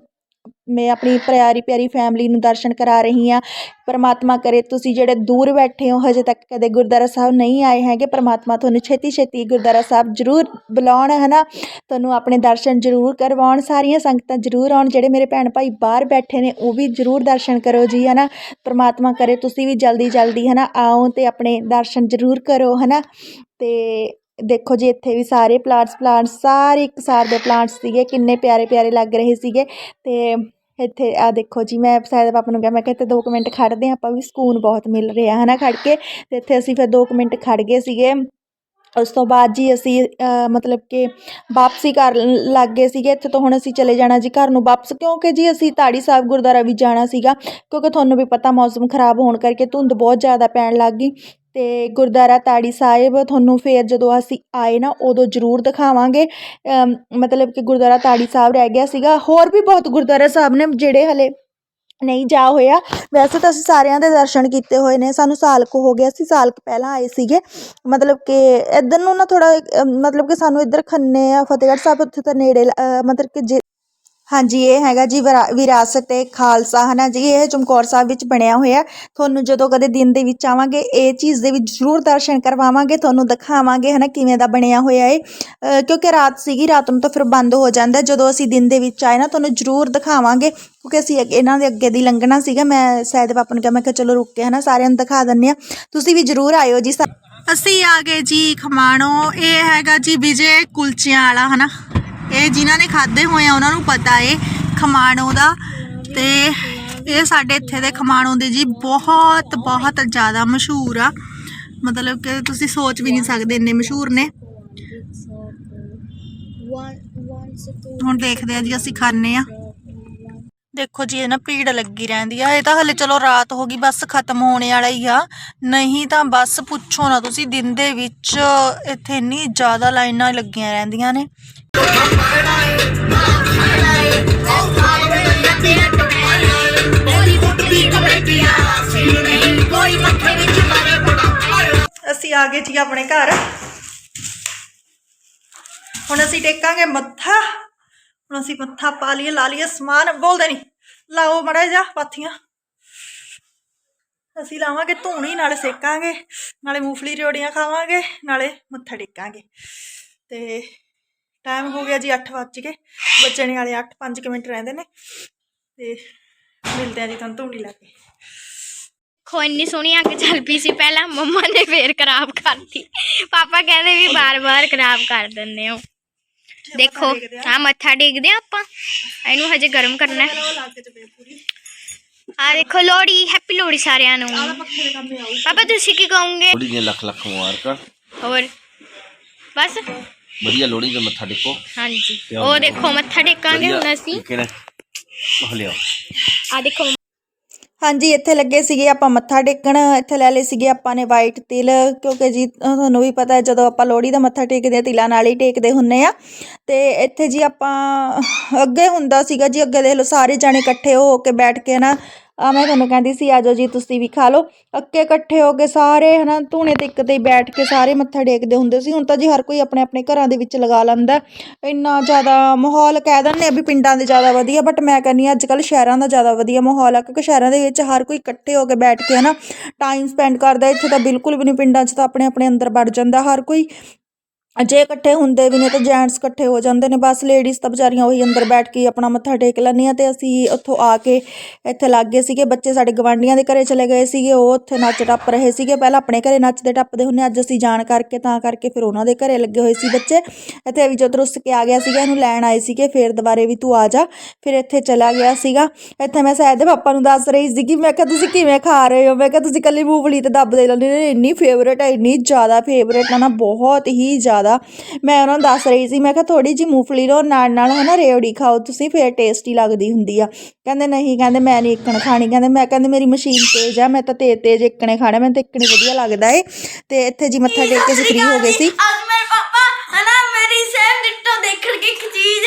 ਮੈਂ ਆਪਣੀ ਪਿਆਰੀ ਪਿਆਰੀ ਫੈਮਿਲੀ ਨੂੰ ਦਰਸ਼ਨ ਕਰਾ ਰਹੀ ਹਾਂ। ਪਰਮਾਤਮਾ ਕਰੇ, ਤੁਸੀਂ ਜਿਹੜੇ ਦੂਰ ਬੈਠੇ ਹੋ, ਹਜੇ ਤੱਕ ਕਦੇ ਗੁਰਦੁਆਰਾ ਸਾਹਿਬ ਨਹੀਂ ਆਏ ਹੈਗੇ। ਪਰਮਾਤਮਾ ਤੁਹਾਨੂੰ ਛੇਤੀ ਛੇਤੀ ਗੁਰਦੁਆਰਾ ਸਾਹਿਬ ਜ਼ਰੂਰ ਬੁਲਾਉਣ ਹੈ ਨਾ ਤੁਹਾਨੂੰ ਆਪਣੇ ਦਰਸ਼ਨ ਜ਼ਰੂਰ ਕਰਵਾਉਣ, ਸਾਰੀਆਂ ਸੰਗਤਾਂ ਜ਼ਰੂਰ ਆਉਣ। ਜਿਹੜੇ ਮੇਰੇ ਭੈਣ ਭਾਈ ਬਾਹਰ ਬੈਠੇ ਨੇ, ਉਹ ਵੀ ਜ਼ਰੂਰ ਦਰਸ਼ਨ ਕਰੋ ਜੀ ਹੈ ਨਾ ਪਰਮਾਤਮਾ ਕਰੇ, ਤੁਸੀਂ ਵੀ ਜਲਦੀ ਜਲਦੀ ਹੈ ਨਾ ਆਓ ਤੇ ਆਪਣੇ ਦਰਸ਼ਨ ਜ਼ਰੂਰ ਕਰੋ ਹੈ ਨਾ ਤੇ ਦੇਖੋ ਜੀ, ਇੱਥੇ ਵੀ ਸਾਰੇ ਪਲਾਂਟਸ ਪਲਾਂਟਸ ਸਾਰੇ ਇੱਕ ਸਾਰ ਦੇ ਪਲਾਂਟਸ ਸੀਗੇ, ਕਿੰਨੇ ਪਿਆਰੇ ਪਿਆਰੇ ਲੱਗ ਰਹੇ ਸੀਗੇ। ਤੇ ਇੱਥੇ, ਆ ਦੇਖੋ ਜੀ, ਮੈਂ ਸਾਇਦ ਪਾਪਾ ਨੂੰ ਕਿਹਾ, ਮੈਂ ਕਿਹਾ ਇੱਥੇ ਦੋ ਕੁ ਮਿੰਟ ਖੜ੍ਹਦੇ ਹਾਂ, ਆਪਾਂ ਵੀ ਸਕੂਨ ਬਹੁਤ ਮਿਲ ਰਿਹਾ ਹੈ ਨਾ ਖੜ੍ਹ ਕੇ। ਤੇ ਇੱਥੇ ਅਸੀਂ ਫਿਰ ਦੋ ਕੁ ਮਿੰਟ ਖੜ੍ਹ ਗਏ ਸੀਗੇ। ਉਸ ਤੋਂ ਬਾਅਦ ਜੀ ਅਸੀਂ ਮਤਲਬ ਕਿ ਵਾਪਸੀ ਕਰ ਲੱਗ ਗਏ ਸੀਗੇ। ਇੱਥੇ ਤੋਂ ਹੁਣ ਅਸੀਂ ਚਲੇ ਜਾਣਾ ਜੀ ਘਰ ਨੂੰ ਵਾਪਸ, ਕਿਉਂਕਿ ਜੀ ਅਸੀਂ ਤਾੜੀ ਸਾਹਿਬ ਗੁਰਦੁਆਰਾ ਵੀ ਜਾਣਾ ਸੀਗਾ, ਕਿਉਂਕਿ ਤੁਹਾਨੂੰ ਵੀ ਪਤਾ ਮੌਸਮ ਖਰਾਬ ਹੋਣ ਕਰਕੇ ਧੁੰਦ ਬਹੁਤ ਜ਼ਿਆਦਾ ਪੈਣ ਲੱਗ ਗਈ। ਅਤੇ ਗੁਰਦੁਆਰਾ ਤਾੜੀ ਸਾਹਿਬ ਤੁਹਾਨੂੰ ਫਿਰ ਜਦੋਂ ਅਸੀਂ ਆਏ ਨਾ ਉਦੋਂ ਜ਼ਰੂਰ ਦਿਖਾਵਾਂਗੇ। ਮਤਲਬ ਕਿ ਗੁਰਦੁਆਰਾ ਤਾੜੀ ਸਾਹਿਬ ਰਹਿ ਗਿਆ ਸੀਗਾ। ਹੋਰ ਵੀ ਬਹੁਤ ਗੁਰਦੁਆਰਾ ਸਾਹਿਬ ਨੇ ਜਿਹੜੇ ਹਲੇ ਨਹੀਂ ਜਾ ਹੋਇਆ। ਵੈਸੇ ਤਾਂ ਅਸੀਂ ਸਾਰਿਆਂ ਦੇ ਦਰਸ਼ਨ ਕੀਤੇ ਹੋਏ ਨੇ। ਸਾਨੂੰ ਸਾਲ ਕੁ ਹੋ ਗਿਆ ਸੀ ਸਾਲ ਕੁ ਪਹਿਲਾਂ ਆਏ ਸੀਗੇ। ਮਤਲਬ ਕਿ ਇੱਧਰ ਨੂੰ ਨਾ ਥੋੜ੍ਹਾ ਮਤਲਬ ਕਿ ਸਾਨੂੰ ਇੱਧਰ ਖੰਨੇ ਆ ਫਤਿਹਗੜ੍ਹ ਸਾਹਿਬ ਉੱਥੇ ਤਾਂ ਨੇੜੇ ਲ- ਅ, ਮਤਲਬ ਕਿ ਜੇ ਹਾਂਜੀ, ਇਹ ਹੈਗਾ ਜੀ ਵਿਰਾ- ਵਿਰਾਸਤ ਏ, ਖਾਲਸਾ, ਹਨਾ ਜੀ, ਇਹ ਚਮਕੌਰ ਸਾਹਿਬ ਵਿੱਚ ਬਣਿਆ ਹੋਇਆ। ਤੁਹਾਨੂੰ ਜਦੋਂ ਕਦੇ ਦਿਨ ਦੇ ਵਿੱਚ ਆਵਾਂਗੇ, ਇਹ ਚੀਜ਼ ਦੇ ਵਿੱਚ ਜ਼ਰੂਰ ਦਰਸ਼ਨ ਕਰਵਾਵਾਂਗੇ, ਤੁਹਾਨੂੰ ਦਿਖਾਵਾਂਗੇ, ਹਨਾ, ਕਿਵੇਂ ਦਾ ਬਣਿਆ ਹੋਇਆ ਏ। ਕਿਉਂਕਿ ਰਾਤ ਸੀਗੀ, ਰਾਤ ਨੂੰ ਤਾਂ ਫਿਰ ਬੰਦ ਹੋ ਜਾਂਦਾ। ਜਦੋਂ ਅਸੀਂ ਦਿਨ ਦੇ ਵਿੱਚ ਆਏ ਨਾ, ਤੁਹਾਨੂੰ ਜ਼ਰੂਰ ਦਿਖਾਵਾਂਗੇ, ਕਿਉਂਕਿ ਅਸੀਂ ਇਹਨਾਂ ਦੇ ਅੱਗੇ ਦੀ ਲੰਘਣਾ ਸੀਗਾ। ਮੈਂ ਸ਼ਾਇਦ ਪਾਪਾ ਨੂੰ ਕਿਹਾ, ਮੈਂ ਕਿਹਾ, ਚਲੋ ਰੁਕ ਕੇ ਹਨਾ, ਸਾਰਿਆਂ ਨੂੰ ਦਿਖਾ ਦਿੰਨੇ ਆ ਤੁਸੀਂ ਵੀ ਜ਼ਰੂਰ ਆਇਓ ਜੀ ਅਸੀਂ ਆ ਗਏ ਜੀ ਖਮਾਣੋ, ਇਹ ਹੈਗਾ ਜੀ ਵਿਜੇ ਕੁਲਚਿਆਂ ਵਾਲਾ, ਹਨਾ। ਇਹ ਜਿਨ੍ਹਾਂ ਨੇ ਖਾਦੇ ਹੋਏ ਆ, ਉਹਨਾਂ ਨੂੰ ਪਤਾ ਏ ਖਮਾਣੋ ਦਾ। ਤੇ ਇਹ ਸਾਡੇ ਇੱਥੇ ਦੇ ਖਮਾਣੋ ਦੇ ਜੀ ਬਹੁਤ ਬਹੁਤ ਜ਼ਿਆਦਾ ਮਸ਼ਹੂਰ ਆ। ਮਤਲਬ ਕਿ ਤੁਸੀਂ ਸੋਚ ਵੀ ਨਹੀਂ ਸਕਦੇ ਇੰਨੇ ਮਸ਼ਹੂਰ ਨੇ। ਹੁਣ ਦੇਖਦੇ ਆ ਜੀ, ਅਸੀਂ ਖਾਣੇ ਆ। ਦੇਖੋ ਜੀ, ਇਹ ਨਾ ਭੀੜ ਲੱਗੀ ਰਹਿੰਦੀ ਆ। ਇਹ ਤਾਂ ਹਲੇ ਚਲੋ ਰਾਤ ਹੋ ਗਈ, ਬੱਸ ਖਤਮ ਹੋਣੇ ਵਾਲਾ ਹੀ ਆ। ਨਹੀਂ ਤਾਂ ਬੱਸ ਪੁੱਛੋ ਨਾ ਤੁਸੀਂ, ਦਿਨ ਦੇ ਵਿੱਚ ਇੱਥੇ ਇੰਨੀ ਜ਼ਿਆਦਾ ਲਾਈਨਾਂ ਲੱਗੀਆਂ ਰਹਿੰਦੀਆਂ ਨੇ। ਅਸੀਂ ਆ ਗਏ ਜੀ ਆਪਣੇ ਘਰ। ਹੁਣ ਅਸੀਂ ਟੇਕਾਂਗੇ ਮੱਥਾ। ਹੁਣ ਅਸੀਂ ਮੱਥਾ ਪਾ ਲਈਏ, ਲਾ ਲਈਏ ਸਮਾਨ। ਬੋਲਦੇ ਨਹੀਂ ਲਾਓ ਮੜਾ ਜਾ ਪਾਥੀਆਂ। ਅਸੀਂ ਲਾਵਾਂਗੇ ਧੂਣੀ, ਨਾਲੇ ਸੇਕਾਂਗੇ, ਨਾਲੇ ਮੂੰਗਫਲੀ ਰਿਓੜੀਆਂ ਖਾਵਾਂਗੇ, ਨਾਲੇ ਮੱਥਾ ਟੇਕਾਂਗੇ। ਤੇ ਟਾਈਮ ਹੋ ਗਿਆ ਜੀ 8 ਵੱਜ ਕੇ ਬੱਚਣੇ ਵਾਲੇ 8 5 ਮਿੰਟ ਰਹਿੰਦੇ ਨੇ। ਤੇ ਮਿਲਦੇ ਆ ਜੀ ਤੁਹਾਨੂੰ ਧੂਣੀ ਲਾ ਕੇ। ਖੋ ਇੰਨੀ ਸੋਹਣੀ ਅੱਗ ਚੱਲ ਪਈ ਸੀ ਪਹਿਲਾਂ। ਮੰਮਾ ਨੇ ਫੇਰ ਖਰਾਬ ਕਰਤੀ। ਪਾਪਾ ਕਹਿੰਦੇ ਵੀ ਬਾਰ-ਬਾਰ ਖਰਾਬ ਕਰ ਦਿੰਦੇ ਹੋ। ਦੇਖੋ ਆ। ਮੱਥਾ ਟੇਕਦੇ ਆ ਆਪਾਂ। ਇਹਨੂੰ ਹਜੇ ਗਰਮ ਕਰਨਾ ਆ ਦੇਖੋ ਲੋੜੀ ਹੈਪੀ ਲੋੜੀ ਸਾਰਿਆਂ ਨੂੰ। ਪਾਪਾ ਤੁਸੀਂ ਕੀ ਕਹੋਗੇ? ਲੋਹੜੀ ਦੀਆਂ ਲੱਖ ਲੱਖ ਮੁਬਾਰਕਾਂ। ਹੋਰ? ਬਸ। ਵਧੀਆ ਲੋਹੜੀ ਦਾ ਮੱਥਾ ਟੇਕੋ। ਹਾਂਜੀ। ਉਹ ਦੇਖੋ ਮੱਥਾ ਟੇਕਾਂਗੇ ਹੁਣ ਅਸੀਂ। ਆ ਦੇਖੋ ਹਾਂਜੀ, ਇੱਥੇ ਲੱਗੇ ਸੀਗੇ ਆਪਾਂ ਮੱਥਾ ਟੇਕਣ। ਇੱਥੇ ਲੈ ਲਏ ਸੀਗੇ ਆਪਾਂ ਨੇ ਵਾਈਟ ਤਿਲ, ਕਿਉਂਕਿ ਜੀ ਤੁਹਾਨੂੰ ਵੀ ਪਤਾ ਹੈ ਜਦੋਂ ਆਪਾਂ ਲੋਹੜੀ ਦਾ ਮੱਥਾ ਟੇਕਦੇ ਆ ਤਿਲਾਂ ਨਾਲ ਹੀ ਟੇਕਦੇ ਹੁੰਨੇ ਆ। ਤੇ ਇੱਥੇ ਜੀ ਆਪਾਂ ਅੱਗੇ ਹੁੰਦਾ ਸੀਗਾ ਜੀ, ਅੱਗੇ ਦੇਖ ਲਓ ਸਾਰੇ ਜਾਣੇ ਇਕੱਠੇ ਹੋ ਕੇ ਬੈਠ ਕੇ ਨਾ ਆ ਮੈਂ ਤੁਹਾਨੂੰ ਕਹਿੰਦੀ ਸੀ ਆਜੋ ਜੀ, ਤੁਸੀਂ ਵੀ ਖਾ ਲਓ। ਅੱਕੇ ਇਕੱਠੇ ਹੋ ਕੇ ਸਾਰੇ, ਹਨਾ, ਧੂਣੇ ਤੇ ਇੱਕ ਤੇ ਬੈਠ ਕੇ ਸਾਰੇ ਮੱਥਾ ਟੇਕਦੇ ਹੁੰਦੇ ਸੀ। ਹੁਣ ਤਾਂ ਜੀ ਹਰ ਕੋਈ ਆਪਣੇ ਆਪਣੇ ਘਰਾਂ ਦੇ ਵਿੱਚ ਲਗਾ ਲੈਂਦਾ ਇੰਨਾ ਜ਼ਿਆਦਾ ਮਾਹੌਲ ਕਹਿ ਦਿੰਦੇ ਆ ਵੀ ਪਿੰਡਾਂ ਦੇ ਜ਼ਿਆਦਾ ਵਧੀਆ ਬਟ ਮੈਂ ਕਹਿੰਦੀ ਹਾਂ ਅੱਜ ਕੱਲ੍ਹ ਸ਼ਹਿਰਾਂ ਦਾ ਜ਼ਿਆਦਾ ਵਧੀਆ ਮਾਹੌਲ ਆ, ਕਿਉਂਕਿ ਸ਼ਹਿਰਾਂ ਦੇ ਵਿੱਚ ਹਰ ਕੋਈ ਇਕੱਠੇ ਹੋ ਕੇ ਬੈਠ ਕੇ, ਹਨਾ ਟਾਈਮ ਸਪੈਂਡ ਕਰਦਾ ਇੱਥੇ ਤਾਂ ਬਿਲਕੁਲ ਵੀ ਨਹੀਂ, ਪਿੰਡਾਂ 'ਚ ਤਾਂ ਆਪਣੇ ਆਪਣੇ ਅੰਦਰ ਵੜ ਜਾਂਦਾ। ਹਰ ਕੋਈ ਜੇ ਇਕੱਠੇ ਹੁੰਦੇ ਵੀ ਨੇ ਤਾਂ ਜੈਂਟਸ ਇਕੱਠੇ ਹੋ ਜਾਂਦੇ ਨੇ, ਬਸ ਲੇਡੀਜ਼ ਤਾਂ ਵਿਚਾਰੀਆਂ ਉਹੀ ਅੰਦਰ ਬੈਠ ਕੇ ਹੀ ਆਪਣਾ ਮੱਥਾ ਟੇਕ ਲੈਂਦੀਆਂ ਤੇ ਅਸੀਂ ਉੱਥੋਂ ਆ ਕੇ ਇੱਥੇ ਲੱਗ ਗਏ ਸੀਗੇ, ਬੱਚੇ ਸਾਡੇ ਗਵਾਂਢੀਆਂ ਦੇ ਘਰੇ ਚਲੇ ਗਏ ਸੀਗੇ, ਉਹ ਉੱਥੇ ਨੱਚ ਟੱਪ ਰਹੇ ਸੀਗੇ, ਪਹਿਲਾਂ ਆਪਣੇ ਘਰੇ ਨੱਚਦੇ ਟੱਪਦੇ ਹੁੰਦੇ ਅੱਜ ਅਸੀਂ ਜਾਣ ਕਰਕੇ ਤਾਂ ਕਰਕੇ ਫਿਰ ਉਹਨਾਂ ਦੇ ਘਰੇ ਲੱਗੇ ਹੋਏ ਸੀ ਬੱਚੇ, ਇੱਥੇ ਵੀ ਜਦੋਂ ਰੁੱਸ ਕੇ ਆ ਗਿਆ ਸੀਗਾ, ਇਹਨੂੰ ਲੈਣ ਆਏ ਸੀਗੇ, ਫਿਰ ਦੁਬਾਰੇ ਵੀ ਤੂੰ ਆ ਜਾ, ਫਿਰ ਇੱਥੇ ਚਲਾ ਗਿਆ ਸੀਗਾ, ਇੱਥੇ ਮੈਂ ਸੈਦ ਦੇ ਪਾਪਾ ਨੂੰ ਦੱਸ ਰਹੀ ਸੀਗੀ, ਮੈਂ ਕਿਹਾ ਤੁਸੀਂ ਕਿਵੇਂ ਖਾ ਰਹੇ ਹੋ, ਮੈਂ ਕਿਹਾ ਤੁਸੀਂ ਕੱਲੀ ਮੂੰਗਫਲੀ ਤੇ ਦੱਬਦੇ ਲੈਂਦੇ ਨੇ ਇੰਨੀ ਫੇਵਰੇਟ ਹੈ ਇੰਨੀ ਜ਼ਿਆਦਾ ਫੇਵਰੇਟ ਨਾ, ਬਹੁਤ ਹੀ ਜ਼ਿਆਦਾ ਮੈਂ ਉਹਨਾਂ ਨੂੰ ਦੱਸ ਰਹੀ ਸੀ ਮੈਂ ਕਿਹਾ ਥੋੜੀ ਜੀ ਮੂੰਗਫਲੀ ਲਓ ਨਾਲ ਨਾਲ ਹਨਾ ਰੇਵੜੀ ਖਾਓ ਤੁਸੀਂ ਫੇਰ ਟੇਸਟੀ ਲੱਗਦੀ ਹੁੰਦੀ ਆ। ਕਹਿੰਦੇ ਨਹੀਂ ਕਹਿੰਦੇ ਮੈਂ ਨਹੀਂ ਇੱਕਣ ਖਾਣੀ। ਕਹਿੰਦੇ ਮੈਂ ਕਹਿੰਦੇ ਮੇਰੀ ਮਸ਼ੀਨ ਤੇਜ਼ ਆ ਮੈਂ ਤਾਂ ਤੇਜ਼ ਤੇਜ਼ ਇੱਕਣੇ ਖਾਣਾ ਮੈਨੂੰ ਤਾਂ ਇੱਕਣੀ ਵਧੀਆ ਲੱਗਦਾ ਏ। ਤੇ ਇੱਥੇ ਜੀ ਮੱਥਾ ਟੇਕ ਕੇ ਅਸੀਂ ਫ੍ਰੀ ਹੋ ਗਏ ਸੀ। ਅੱਜ ਮੇਰੇ ਪਾਪਾ ਹਨਾ ਮੇਰੀ ਸੇਮ ਡਿੱਟੋ ਦੇਖਣ ਕੇ ਇੱਕ ਚੀਜ਼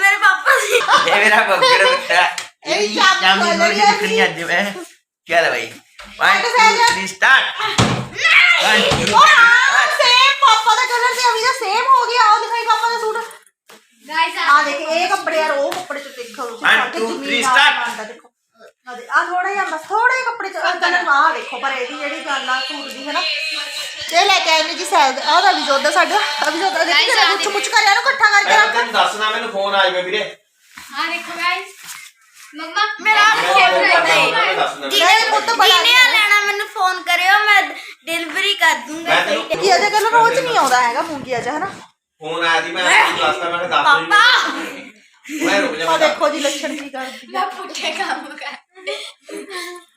ਮੇਰੇ ਪਾਪਾ ਸੀ ਇਹ ਮੇਰਾ ਬੱਗੜ ਬੱਚਾ ਇਹ ਜਾਮ ਦੀ ਮੋਰੀ ਦਿਖਣੀ ਅੱਜ ਮੈਂ। ਚੱਲ ਬਈ। 1 2 3 ਸਟਾਰਟ 1 2 ਸੇਮ ਪਾਪਾ ਦਾ ਕਲਰ ਤੇ ਅਭੀ ਦਾ ਸੇਮ ਹੋ ਗਿਆ ਉਹ ਦਿਖਾਈ ਪਾਪਾ ਦਾ ਸੂਟ। ਗਾਇਸ ਆ ਦੇਖ ਇਹ ਕੱਪੜੇ ਯਾਰ ਉਹ ਕੱਪੜੇ ਚ ਦੇਖੋ ਤੁਸੀਂ One, ਸਾਡੇ two, ਜ਼ਮੀਨ three, ਆਸਮਾਨ start. ਦਾ ਦੇਖੋ। ਆ ਦੇ ਆ ਥੋੜਾ ਜਿਹਾ ਬਸ ਥੋੜੇ ਜਿਹੇ ਕੱਪੜੇ ਚ ਕਲਰ ਆ ਦੇਖੋ ਪਰ ਇਹਦੀ ਜਿਹੜੀ ਗੱਲ ਆ ਸੂਟ ਦੀ ਹੈ ਨਾ ਇਹ ਲੈ ਕੇ ਆਏ ਨੇ ਜੀ ਸੈਲ ਉਹਦਾ ਵੀ ਜੋਦਾ ਸਾਡਾ ਅਭੀ ਜੋਦਾ ਦੇਖੀ Guys, ਜਰਾ ਆ ਕੁਛ ਕੁਛ ਕਰਿਆ ਨੂੰ ਇਕੱਠਾ ਕਰਕੇ ਮੈਂ ਰੱਖ। ਤੈਨੂੰ ਦੱਸਣਾ ਮੈਨੂੰ ਫੋਨ ਆ ਜਾਵੇ ਵੀਰੇ। ਆ ਦੇਖੋ ਗਾਇਸ ਮੰਮਾ ਮੇਰਾ ਮੈਂ ਫੇਵਰੇਟ ਫੋਨ ਹੈ ਇਹ ਪੁੱਤ ਬੜਾ ਜਿਹਨੇ ਆ ਲੈਣਾ ਮੈਨੂੰ ਫੋਨ ਕਰਿਓ ਮੈਂ ਡਿਲੀਵਰੀ ਕਰ ਦੂੰਗਾ ਮੈਂ ਤੈਨੂੰ ਕੀ ਅਜੇ ਕਲਰ ਰੋਜ਼ ਨਹੀਂ ਆਉਂਦਾ ਹੈਗਾ ਮੂੰਗੀ ਅਜਾ ਹਨਾ? ਫੋਨ ਆਇਆ ਸੀ ਮੈਂ ਤੈਨੂੰ ਦੱਸਦਾ ਮੈਂ ਕਿਹਾ ਦੱਸ ਪਾਪਾ! ਮੈਂ ਰੁਕ ਜਾ ਆ ਮੈਂ ਦੇਖੋ ਜੀ ਲੱਛਣ ਕੀ ਕਰਦੀ ਮੈਂ ਪੁੱਠੇ ਕੰਮ ਕਰ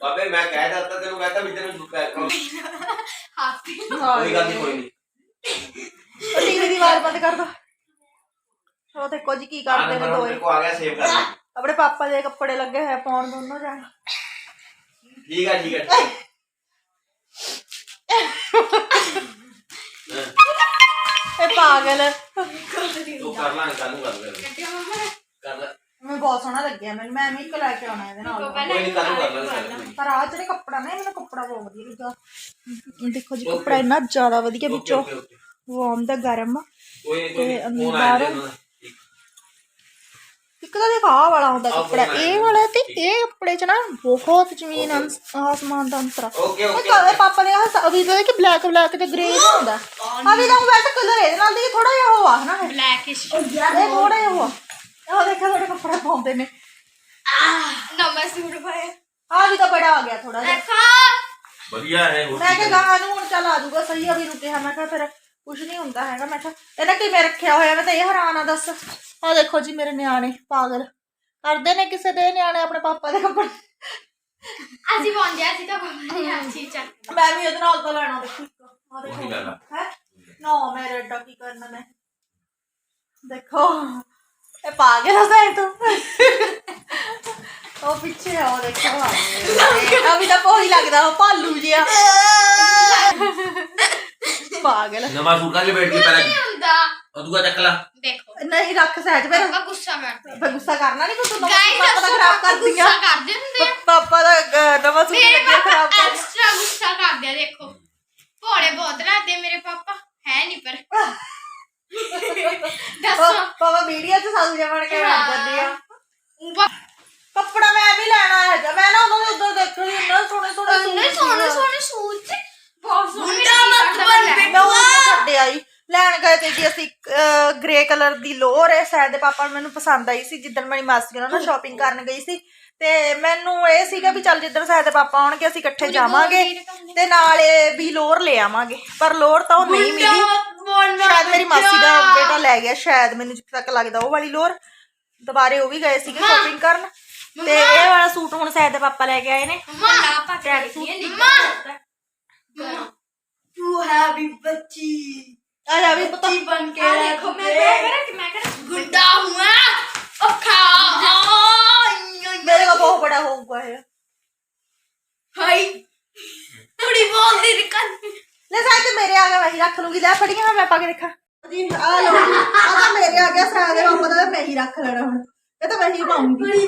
ਬਾਬੇ ਮੈਂ ਕਹਿ ਦਿੱਤਾ ਤੈਨੂੰ ਕਹਤਾ ਵੀ ਤੈਨੂੰ ਕੋਈ ਹਾਪੀ ਗੱਲ ਨਹੀਂ ਕੋਈ ਨਹੀਂ ਟੀਵੀ ਦੀ ਆਵਾਜ਼ ਬੰਦ ਕਰ ਦੋ। ਉਹ ਦੇਖੋ ਜੀ ਕੀ ਆ ਕਰਦੇ ਨੇ ਨੰਬਰ ਦੋਏ। ਮੇਰੇ ਕੋ ਆ ਗਿਆ ਸੇਵ ਕਰ ਲਈ। ਆਪਣੇ ਪਾਪਾ ਦੇ ਕੱਪੜੇ ਲੱਗੇ ਹੋਏ ਪਾਉਣ ਦੋਨੋਂ ਜਾਣ। ਠੀਕ ਹੈ ਠੀਕ ਹੈ ਪਾਗਲ। ਤੂੰ ਕਰ ਲਾਂਗੇ ਕੱਲ ਨੂੰ ਗੱਲ ਕਰ ਲੈ। ਮੈਂ ਬਹੁਤ ਸੋਹਣਾ ਲੱਗਿਆ ਮੈਨੂੰ ਮੈਂ ਵੀ ਇੱਕ ਲੈ ਕੇ ਆਉਣਾ ਇਹਦੇ ਨਾਲ। ਕੋਈ ਨਹੀਂ ਕਰ ਲਾਂਗੇ ਪਰ ਆ ਜਿਹੜੇ ਕੱਪੜਾ ਨਾ ਇਹ ਮੈਨੂੰ ਕੱਪੜਾ ਬਹੁਤ ਵਧੀਆ ਲੱਗਾ ਦੇਖੋ ਜੀ ਕੱਪੜਾ ਇੰਨਾ ਜ਼ਿਆਦਾ ਵਧੀਆ ਵਿੱਚੋਂ ਓਕੇ ਓਕੇ। ਵਾਰਮ ਦਾ ਗਰਮ ਕੋਈ ਨਹੀਂ ਕੋਈ ਨਹੀਂ ਫੋਨ ਆਇਆ ਜੀ ਬਾਹਰੋਂ। ਉਹਨਾਂ ਦਾ। ਇੱਕ ਤਾਂ ਦੇਖਾ ਆਹ ਵਾਲਾ ਹੁੰਦਾ ਕੱਪੜਾ। ਇਹ ਵਾਲਾ ਤੇ ਇਹ ਕੱਪੜੇ ਚ ਨਾ ਬਹੁਤ ਜ਼ਮੀਨ ਅੰਸ- ਆਸਮਾਨ ਦਾ ਅੰਤਰ। ਆ ਓਕੇ ਉਹ ਓਕੇ। ਕਦੇ ਪਾਪਾ ਨੇ ਆਹ ਅਭੀ ਦਾ ਕਿ ਬਲੈਕ ਬਲੈਕ ਤੇ ਗ੍ਰੇ ਹੁੰਦਾ। ਅਭੀ ਦਾ ਵੈਸੇ ਕਲਰ ਇਹਦੇ ਨਾਲ ਦੀ ਥੋੜਾ ਜਿਹਾ ਉਹ ਆ ਹਨਾ ਇਹ? ਬਲੈਕਿਸ਼ ਇਹ ਥੋੜਾ ਜਿਹਾ ਉਹ ਆ। ਉਹ ਦੇਖੋ ਤੁਹਾਡੇ ਕੱਪੜੇ ਪਾਉਂਦੇ ਨੇ। ਨਵਾਂ ਸੂਟ ਪਾਇਆ। ਆ ਵੀ ਤਾਂ ਬੜਾ ਆ ਗਿਆ ਥੋੜਾ ਜਿਹਾ। ਦੇਖੋ। ਵਧੀਆ ਹੈ ਮੈਂ ਕਿਹਾ ਨੂੰ ਹੁਣ ਚੱਲ ਆ ਜਾਊਗਾ ਸਹੀ ਅਭੀ ਨੂੰ ਕਿਹਾ ਮੈਂ ਕਿਹਾ ਫਿਰ ਕੁਝ ਨਹੀਂ ਹੁੰਦਾ ਹੈਗਾ। ਮੈਂ ਕਿਹਾ ਇਹਨੇ ਕਿਵੇਂ ਰੱਖਿਆ ਹੋਇਆ? ਮੈਂ ਤਾਂ ਇਹ ਹੈਰਾਨ ਆ ਦੱਸ। ਆ ਦੇਖੋ ਜੀ ਮੇਰੇ ਨਿਆਣੇ ਪਾਗਲ। ਕਰਦੇ ਨੇ ਕਿਸੇ ਦੇ ਨਿਆਣੇ ਆਪਣੇ ਪਾਪਾ ਦੇ ਕੱਪੜੇ? ਅਸੀਂ ਪਹੁੰਚਿਆ ਸੀ ਤਾਂ ਪਾਪਾ ਨੇ ਆਜੀ ਚੱਲ। ਮੈਂ ਵੀ ਇਹਦੇ ਨਾਲ ਤਾਂ ਲੈਣਾ ਦੇਖੋ ਆ ਦੇਖੋ। ਆ। ਹੈ? ਨਾ ਮੇਰੇ ਐਡਾ ਕੀ ਕਰਨਾ ਮੈਂ? ਦੇਖੋ। ਇਹ ਪਾਗਲ ਹੋ ਗਏ ਤੂੰ। ਉਹ ਪਿੱਛੇ ਆ ਉਹ ਦੇਖੋ। ਅਭੀ ਤਾਂ ਕੋਈ ਲੱਗਦਾ ਉਹ ਭਾਲੂ ਜਿਹਾ। ਪਾਗਲ। ਨਵਾਂ ਸੂਟ ਕੇ ਬੈਠ ਕੇ ਪਹਿਲਾਂ ਹੁੰਦਾ। ਉਹ ਦੂਆ ਚੱਕ ਲਾ। ਦੇਖੋ। ਨਹੀਂ ਰੱਖ ਸਹਿਜ ਫਿਰ ਪਾਪਾ ਗੁੱਸਾ ਕਰਦੇ ਫਿਰ ਗੁੱਸਾ ਕਰਨਾ ਨਹੀਂ ਤੂੰ ਨਵਾਂ ਗਾਇਸ ਪਾਪਾ ਦਾ ਖਰਾਬ ਕਰਦੀ ਆ ਗੁੱਸਾ ਕਰਦੇ ਹੁੰਦੇ ਆ। ਪਾਪਾ ਦਾ ਅਹ, ਨਵਾਂ ਸੂਟ ਮੇਰੇ ਲੱਗਿਆ ਖਰਾਬ ਪਾਪਾ ਕਰ ਐਕਸਟਰਾ ਗੁੱਸਾ ਕਰਦੇ ਆ ਦੇਖੋ। ਭੋਲੇ ਬਹੁਤ ਲੱਗਦੇ ਮੇਰੇ ਪਾਪਾ। ਹੈ ਨਹੀਂ ਪਰ। ਦੱਸੋ। ਪਾਪਾ ਵੀਡੀਓ ਚ ਸਾਲੂ ਜਿਹਾ ਬਣ ਕੇ ਬਣ ਜਾਂਦੀ ਆ। ਕੱਪੜਾ ਮੈਂ ਵੀ ਲੈਣਾ ਹੈ ਮੈਂ ਨਾ ਉਦੋਂ ਦੇ ਉਧਰ ਦੇਖ ਰਹੀ ਇੰਨਾ ਸੋਹਣੇ ਸੋਹਣੇ ਸੂਟ ਸੋਹਣੇ ਸੀਗੇ। ਸੋਹਣੇ ਸੂਟ ਚ ਬਹੁਤ ਸੋਹਣੇ ਮੁੰਡਾ ਮਤ ਬਣ ਮੈਂ ਉਹ ਛੱਡ ਆਈ। ਲੈਣ ਗਏ ਤੇ ਜੀ ਅਸੀਂ ਗ੍ਰੇ ਕਲਰ ਦੀ ਲੋਅਰ ਹੈ ਸ਼ਾਇਦ ਦੇ ਪਾਪਾ ਨੂੰ ਮੈਨੂੰ ਪਸੰਦ ਆਈ ਸੀ ਜਿੱਦਣ ਮੇਰੀ ਮਾਸੀ ਉਹਨਾਂ ਨਾਲ ਸ਼ਾਪਿੰਗ ਕਰਨ ਗਈ ਸੀ। ਤੇ ਮੈਨੂੰ ਇਹ ਸੀਗਾ ਵੀ ਚੱਲ ਜਿੱਦਣ ਸ਼ਾਇਦ ਦੇ ਪਾਪਾ ਆਉਣਗੇ ਅਸੀਂ ਇਕੱਠੇ ਜਾਵਾਂਗੇ। ਤੇ ਨਾਲੇ ਵੀ ਲੋਅਰ ਲੈ ਆਵਾਂਗੇ। ਪਰ ਲੋਅਰ ਤਾਂ ਉਹ ਨਹੀਂ ਮਿਲੀ। ਸ਼ਾਇਦ ਮੇਰੀ ਮਾਸੀ ਦਾ ਬੇਟਾ ਲੈ ਗਿਆ ਸ਼ਾਇਦ ਮੈਨੂੰ ਜਿੱਥੇ ਤੱਕ ਲੱਗਦਾ ਉਹ ਵਾਲੀ ਲੋਅਰ। ਦੁਬਾਰੇ ਉਹ ਵੀ ਗਏ ਸੀਗੇ ਸ਼ਾਪਿੰਗ ਕਰਨ। ਤੇ ਇਹ ਵਾਲਾ ਸੂਟ ਹੁਣ ਸ਼ਾਇਦ ਦੇ ਪਾਪਾ ਲੈ ਕੇ ਆਏ ਨੇ। ਮਾਂ ਪਾ ਕੇ ਦੇਖੀਏ ਮਾਂ ਤੂੰ ਹੈ ਵੀ ਬੱਚੀ ਆ ਜਾ ਵੀ ਪਤਾ ਬਣ ਕੇ ਆ ਦੇਖੋ ਮੈਂ ਮੈਂ ਕਰਾਂ ਕਿ ਮੈਂ ਕਰਾਂ ਗੁੱਡਾ ਹੁਆ ਔਖਾ ਮੇਰੇ ਕੋ ਬਹੁਤ ਬੜਾ ਹੋਊਗਾ ਇਹ ਹਾਈ ਥੋੜੀ ਬੋਲਦੀ ਰਿਕਨ ਲੈ ਸਾਇਦ ਮੇਰੇ ਆ ਗਿਆ ਮੈਂ ਹੀ ਰੱਖ ਲੂੰਗੀ ਲੈ ਫੜੀਆਂ ਮੈਂ ਪਾ ਕੇ ਦੇਖਾਂ ਜੀ ਆ ਲਓ ਆ ਤਾਂ ਮੇਰੇ ਆ ਗਿਆ ਸਾਇਦ ਦੇ ਪਾਪਾ ਦਾ ਮੈਂ ਹੀ ਰੱਖ ਲੈਣਾ ਹੁਣ ਇਹ ਤਾਂ ਮੈਂ ਹੀ ਪਾਉਂਗੀ ਥੋੜੀ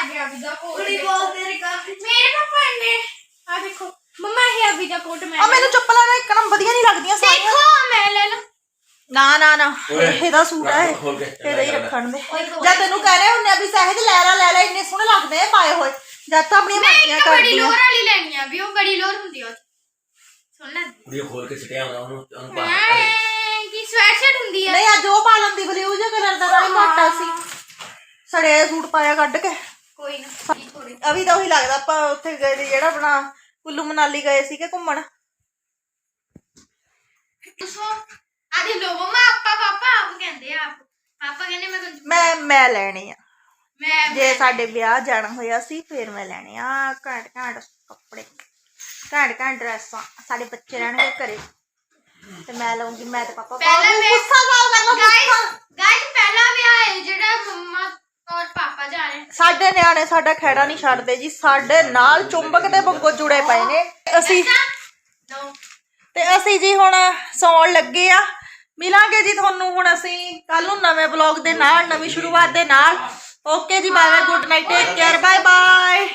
ਆ ਗਿਆ ਅਭੀ ਦਾ ਕੋਟ। ਥੋੜੀ ਬੋਲਦੀ ਰਿਕਨ ਮੇਰੇ ਪਾਪਾ ਨੇ ਆ ਦੇਖੋ ਮੰਮਾ ਇਹ ਅਭੀ ਦਾ ਕੋਟ ਮੈਂ ਆ ਮੈਨੂੰ ਚੱਪਲਾਂ ਨਾ ਇੱਕਦਮ ਵਧੀਆ ਨਹੀਂ ਲੱਗਦੀਆਂ ਸਾਰੀਆਂ। ਦੇਖੋ ਮੈਂ ਲੈ ਲਾ। ਨਾ ਨਾ ਨਾ। ਇਹਦਾ ਸੂਟ ਹੈ ਖੋਲ ਕੇ ਇਹਦਾ ਹੀ ਰੱਖਣ ਦੇ। ਜਦ ਤੈਨੂੰ ਕਹਿ ਰਹੇ ਹੁੰਨੇ ਆ ਵੀ ਸਹਿਜ ਲੈ ਲੈ ਲੈ ਲੈ ਇੰਨੇ ਸੋਹਣੇ ਲੱਗਦੇ ਆ ਪਾਏ ਹੋਏ। ਜਦ ਤਾਂ ਆਪਣੀਆਂ ਮੈਂ ਮਰਜ਼ੀਆਂ ਇੱਕ ਬੜੀ ਕਰਦੀ ਲੋਰ ਆ ਵਾਲੀ ਲੈਣੀ ਆ ਵੀ ਉਹ ਬੜੀ ਲੋਰ ਹੁੰਦੀ ਆ ਸੁਣ ਲੈ। ਕੁੜੀ ਖੋਲ ਕੇ ਸਿੱਟਿਆ ਹੁੰਦਾ ਉਹਨੂੰ ਉਹਨੂੰ ਪਾ ਐਂ ਕੀ ਸਵੈਟਸ਼ਰਟ ਹੁੰਦੀ ਆ? ਨਹੀਂ ਅੱਜ ਉਹ ਪਾ ਲੈਂਦੀ ਬਲੂ ਜਿਹਾ ਕਲਰ ਦਾ ਨਾਲ ਮੋਟਾ ਸੀ। ਸੜੇ ਸੂਟ ਪਾਇਆ ਕੱਢ ਕੇ। ਕੋਈ ਨਾ ਥੋੜੀ ਅਭੀ ਤਾਂ ਉਹੀ ਲੱਗਦਾ ਆਪਾਂ ਉੱਥੇ ਗਏ ਜਿਹੜਾ ਆਪਣਾ ਕੁੱਲੂ ਮਨਾਲੀ ਗਏ ਸੀਗੇ ਘੁੰਮਣ। ਸੋ ਆ ਦੇ ਲੋ ਮੰਮਾ ਆਪਾ ਪਾਪਾ ਆਪ ਕਹਿੰਦੇ ਆ ਆਪ। ਪਾਪਾ ਕਹਿੰਦੇ ਮੈਂ ਤੁਹਾਨੂੰ ਮੈਂ ਮੈਂ ਲੈਣੇ ਆ। ਮੈਂ ਜੇ ਸਾਡੇ ਵਿਆਹ ਜਾਣਾ ਹੋਇਆ ਸੀ ਫਿਰ ਮੈਂ ਲੈਣੇ ਆ। ਘੈਂਟ ਘੈਂਟ ਕੱਪੜੇ ਘੈਂਟ ਘੈਂਟ ਡਰੈਸਾਂ। ਸਾਡੇ ਬੱਚੇ ਰਹਿਣਗੇ ਘਰੇ। ਤੇ ਮੈਂ ਲਵਾਂਗੀ ਮੈਂ ਤੇ ਪਾਪਾ ਪਹਿਲਾਂ ਮੈਂ- ਗੁੱਸਾ ਸਾਲ ਕਰਨਾ ਗਾਇਸ ਗਾਇਸ ਪਹਿਲਾ ਵਿਆਹ ਹੈ ਜਿਹੜਾ ਮੰਮਾ ਔਰ ਪਾਪਾ ਜਾ ਰਹੇ ਨੇ। ਸਾਡੇ ਨਿਆਣੇ ਸਾਡਾ ਖੈੜਾ ਨਹੀਂ ਛੱਡਦੇ ਜੀ ਸਾਡੇ ਨਾਲ ਚੁੰਬਕ ਦੇ ਵਾਂਗੂ ਜੁੜੇ ਪਏ ਨੇ। ਅਸੀਂ ਨੋ ਤੇ ਅਸੀਂ ਜੀ ਹੁਣ ਸੌਣ ਲੱਗੇ ਆ। ਮਿਲਾਂਗੇ ਜੀ ਤੁਹਾਨੂੰ ਹੁਣ ਅਸੀਂ ਕੱਲ ਨੂੰ ਨਵੇਂ ਵਲੌਗ ਦੇ ਨਾਲ ਨਵੀਂ ਸ਼ੁਰੂਆਤ ਦੇ ਨਾਲ। ਓਕੇ ਜੀ bye bye good night take care bye bye